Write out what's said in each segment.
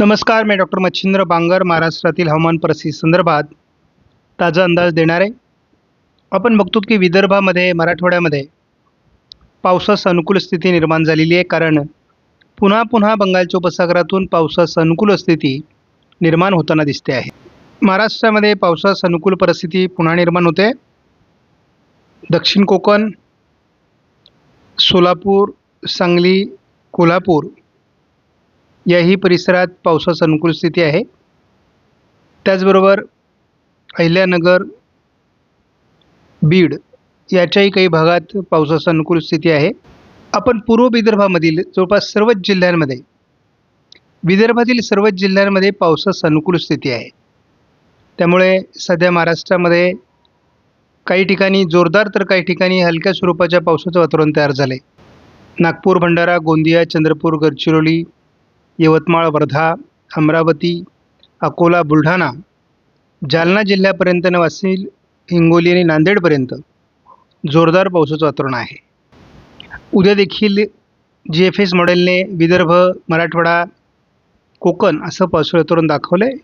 नमस्कार मी डॉक्टर मच्छिंद्र बांगर महाराष्ट्रातील हवामान परिस्थिती संदर्भात ताजा अंदाज देणार आहे. आपण बघतो की विदर्भामध्ये मराठवाड्यामध्ये पावसास अनुकूल स्थिती निर्माण झालेली आहे. कारण पुन्हा पुन्हा बंगालच्या उपसागरातून पावसास अनुकूल स्थिती निर्माण होताना दिसते आहे. महाराष्ट्रामध्ये पावसास अनुकूल परिस्थिती पुन्हा निर्माण होते. दक्षिण कोकण सोलापूर सांगली कोल्हापूर याही परिसरात पावसास अनुकूल स्थिती आहे. त्याचबरोबर अहिल्यानगर बीड याच्याही काही भागात पावसास अनुकूल स्थिती आहे. आपण पूर्व विदर्भामधील जवळपास सर्वच जिल्ह्यांमध्ये विदर्भातील सर्वच जिल्ह्यांमध्ये पावसास अनुकूल स्थिती आहे. त्यामुळे सध्या महाराष्ट्रामध्ये काही ठिकाणी जोरदार तर काही ठिकाणी हलक्या स्वरूपाच्या पावसाचं वातावरण तयार झालं आहे नागपूर भंडारा गोंदिया चंद्रपूर गडचिरोली यवतमाळ वर्धा अमरावती अकोला बुलढाणा जालना जिल्ह्यापर्यंत न हिंगोली आणि नांदेडपर्यंत जोरदार पावसाचं वातावरण आहे. उद्या देखील जी एफ एस मॉडेलने विदर्भ मराठवाडा कोकण असं पावसाळी वातावरण दाखवलं आहे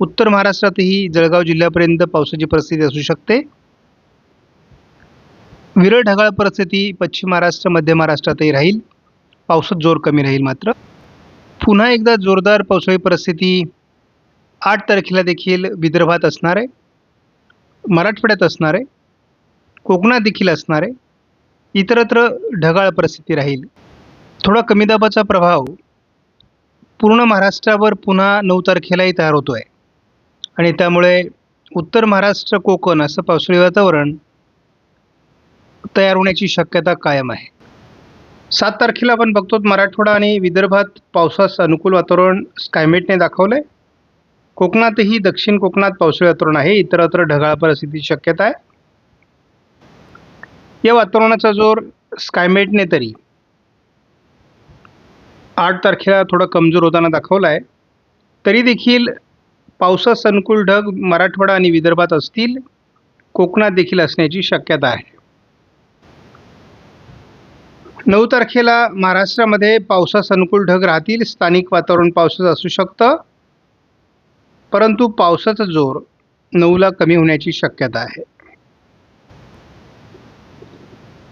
उत्तर महाराष्ट्रातही जळगाव जिल्ह्यापर्यंत पावसाची परिस्थिती असू शकते. विरळ ढगाळ परिस्थिती पश्चिम महाराष्ट्र मध्य महाराष्ट्रातही राहील. पावसात जोर कमी राहील मात्र. पुन्हा एकदा जोरदार पावसाळी परिस्थिती आठ तारखेला देखील विदर्भात असणार आहे. मराठवाड्यात असणार आहे. कोकणात देखील असणार आहे. इतरत्र ढगाळ परिस्थिती राहील. थोडा कमी दाबाचा प्रभाव पूर्ण महाराष्ट्रावर पुन्हा नऊ तारखेलाही तयार होतो आहे आणि त्यामुळे उत्तर महाराष्ट्र कोकण असं पावसाळी वातावरण तयार होण्याची शक्यता कायम आहे. सात तारखेला आपण बघतो मराठवाडा आणि विदर्भात पावसास अनुकूल वातावरण स्कायमेटने दाखवलं आहे कोकणातही दक्षिण कोकणात पावसाळी वातावरण आहे. इतरत्र ढगाळ परिस्थितीची शक्यता आहे. या वातावरणाचा जोर स्कायमेटने तरी. आठ तारखेला थोडा कमजोर होताना दाखवला आहे तरी देखील पावसास अनुकूल ढग मराठवाडा आणि विदर्भात असतील. कोकणात देखील असण्याची शक्यता आहे. नऊ तारखेला महाराष्ट्रामध्ये पावसास अनुकूल ढग राहतील स्थानिक वातावरण पावसाचं असू शकतं. परंतु पावसाचा जोर नऊला कमी होण्याची शक्यता आहे.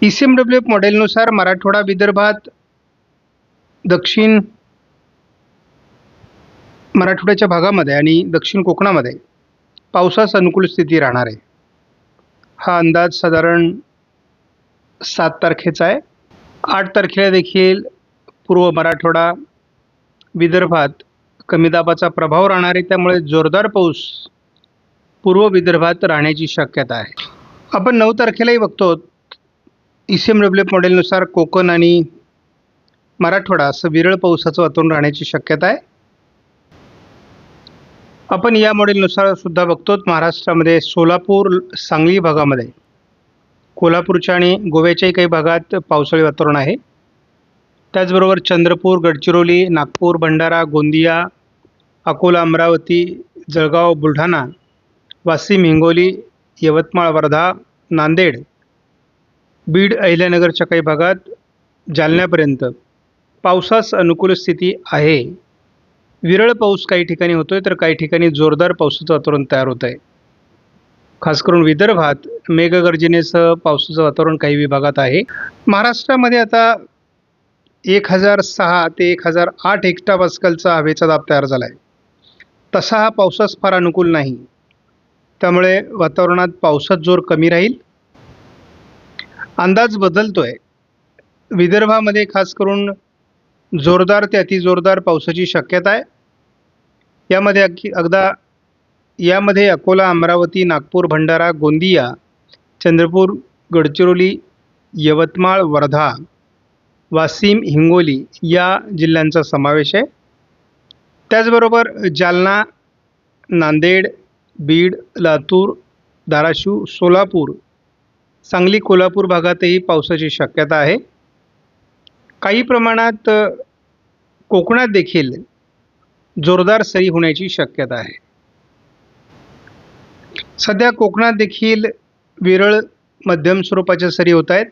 E C M W F मॉडेलनुसार Marathwada विदर्भात दक्षिण मराठवाड्याच्या भागामध्ये आणि दक्षिण कोकणामध्ये पावसास अनुकूल स्थिती राहणार आहे. हा अंदाज साधारण सात तारखेचा आहे. आठ तारखेला देखील पूर्व मराठवाडा विदर्भात कमी दाबाचा प्रभाव राहणार आहे. त्यामुळे जोरदार पाऊस पूर्व विदर्भात राहण्याची शक्यता आहे. आपण नऊ तारखेलाही बघतो ई सी एम डब्ल्यू मॉडेलनुसार कोकण आणि मराठवाडा असं विरळ पावसाचं वातावरण राहण्याची शक्यता आहे. आपण या मॉडेलनुसार सुद्धा बघतो महाराष्ट्रामध्ये सोलापूर सांगली भागामध्ये कोल्हापूरच्या आणि गोव्याच्याही काही भागात पावसाळी वातावरण आहे. त्याचबरोबर चंद्रपूर गडचिरोली नागपूर भंडारा गोंदिया अकोला अमरावती जळगाव बुलढाणा वाशिम हिंगोली यवतमाळ वर्धा नांदेड बीड अहिल्यानगरच्या काही भागात जालन्यापर्यंत पावसास अनुकूल स्थिती आहे. विरळ पाऊस काही ठिकाणी होतो आहे तर काही ठिकाणी जोरदार पावसाचं वातावरण तयार होत आहे खास करून विदर्भात मेघगर्जनेसह पावसाचं वातावरण काही विभागात आहे. महाराष्ट्रामध्ये आता एक हजार सहा ते एक हजार आठ हेक्टा पास्कलचा हवेचा दाब तयार झाला आहे तसा हा पावसास फार अनुकूल नाही. त्यामुळे वातावरणात पावसात जोर कमी राहील. अंदाज बदलतो आहे विदर्भामध्ये खास करून जोरदार ते अतिजोरदार पावसाची शक्यता आहे. यामध्ये अगदी अगदा यामध्ये अकोला अमरावती नागपूर भंडारा गोंदिया चंद्रपूर गडचिरोली यवतमाळ वर्धा वाशिम हिंगोली या जिल्ह्यांचा समावेश आहे. त्याचबरोबर जालना नांदेड बीड लातूर धाराशिव सोलापूर सांगली कोल्हापूर भागातही पावसाची शक्यता आहे. काही प्रमाणात कोकणात देखील जोरदार सरी होण्याची शक्यता आहे. सध्या कोकणात देखील विरळ मध्यम स्वरूपाच्या सरी होत आहेत.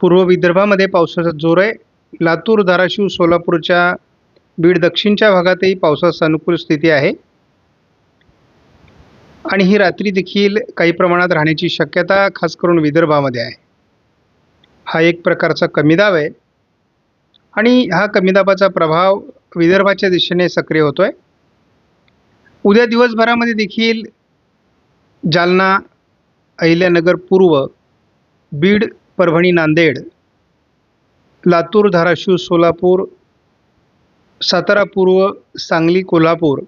पूर्व विदर्भामध्ये पावसाचा जोर आहे. लातूर धाराशिव सोलापूरच्या बीड दक्षिणच्या भागातही पावसास अनुकूल स्थिती आहे. आणि ही रात्री देखील काही प्रमाणात राहण्याची शक्यता खास करून विदर्भामध्ये आहे. हा एक प्रकारचा कमी दाब आहे. आणि हा कमी दाबाचा प्रभाव विदर्भाच्या दिशेने सक्रिय होतो आहे उद्या दिवसभरामध्ये देखील जालना अहिल्यानगर पूर्व बीड परभणी नांदेड लातूर धाराशिव सोलापूर सातारा पूर्व सांगली कोल्हापूर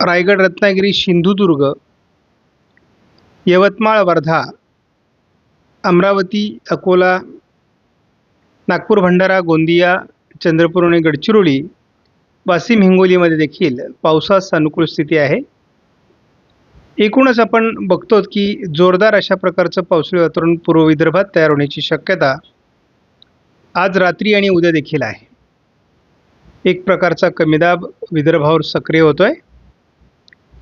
रायगड रत्नागिरी सिंधुदुर्ग यवतमाळ वर्धा अमरावती अकोला नागपूर भंडारा गोंदिया चंद्रपूर आणि गडचिरोली वाशिम हिंगोलीमध्ये देखील पावसास अनुकूल स्थिती आहे. एकूणच आपण बघतो की जोरदार अशा प्रकारचं पावसाळी वातावरण पूर्व विदर्भात तयार होण्याची शक्यता आज रात्री आणि उद्या देखील आहे. एक प्रकारचा कमीदाब विदर्भावर सक्रिय होतो आहे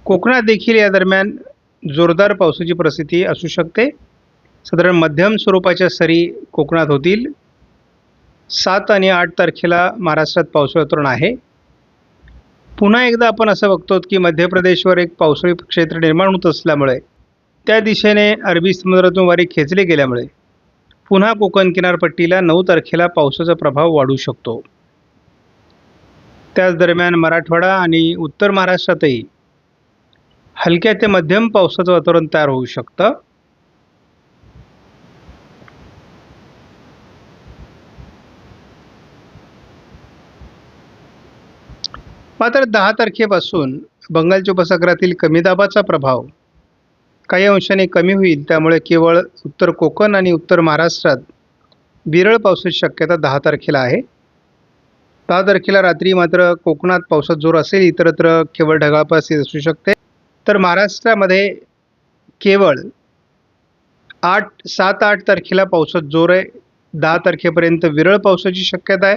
कोकणात देखील या दरम्यान जोरदार पावसाची परिस्थिती असू शकते. साधारण मध्यम स्वरूपाच्या सरी कोकणात होतील. सात आणि आठ तारखेला महाराष्ट्रात पावसाळी वातावरण आहे. पुन्हा एकदा आपण असं बघतो की मध्य प्रदेशवर एक पावसाळी क्षेत्र निर्माण होत असल्यामुळे त्या दिशेने अरबी समुद्रातून वारे खेचले गेल्यामुळे पुन्हा कोकण किनारपट्टीला नऊ तारखेला पावसाचा प्रभाव वाढू शकतो. त्याच दरम्यान मराठवाडा आणि उत्तर महाराष्ट्रातही हलक्या ते मध्यम पावसाचं वातावरण तयार होऊ शकतं. मात्र दहा तारखेपासून बंगालच्या उपसागरातील कमी दाबाचा प्रभाव काही अंशाने कमी होईल त्यामुळे केवळ उत्तर कोकण आणि उत्तर महाराष्ट्रात विरळ पावसाची शक्यता दहा तारखेला आहे. दहा तारखेला रात्री मात्र कोकणात पावसात जोर असेल इतरत्र केवळ ढगाळपास असू शकते. तर महाराष्ट्रामध्ये केवळ आठ सात आठ तारखेला पावसात जोर आहे. दहा तारखेपर्यंत विरळ पावसाची शक्यता आहे.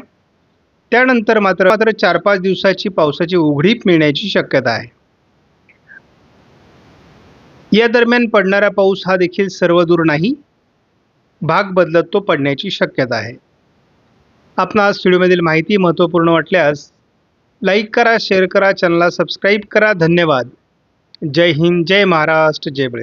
त्यानंतर मात्र मात्र चार पाच दिवसाची पावसाची उघडीप मिळण्याची शक्यता आहे. या दरम्यान पडणारा पाऊस हा देखील सर्वदूर नाही भाग बदलत तो पडण्याची शक्यता आहे. आपणास व्हिडिओमधील माहिती महत्त्वपूर्ण वाटल्यास लाईक करा शेअर करा चॅनलला सबस्क्राईब करा. धन्यवाद. जय हिंद जय महाराष्ट्र जय बळीराम.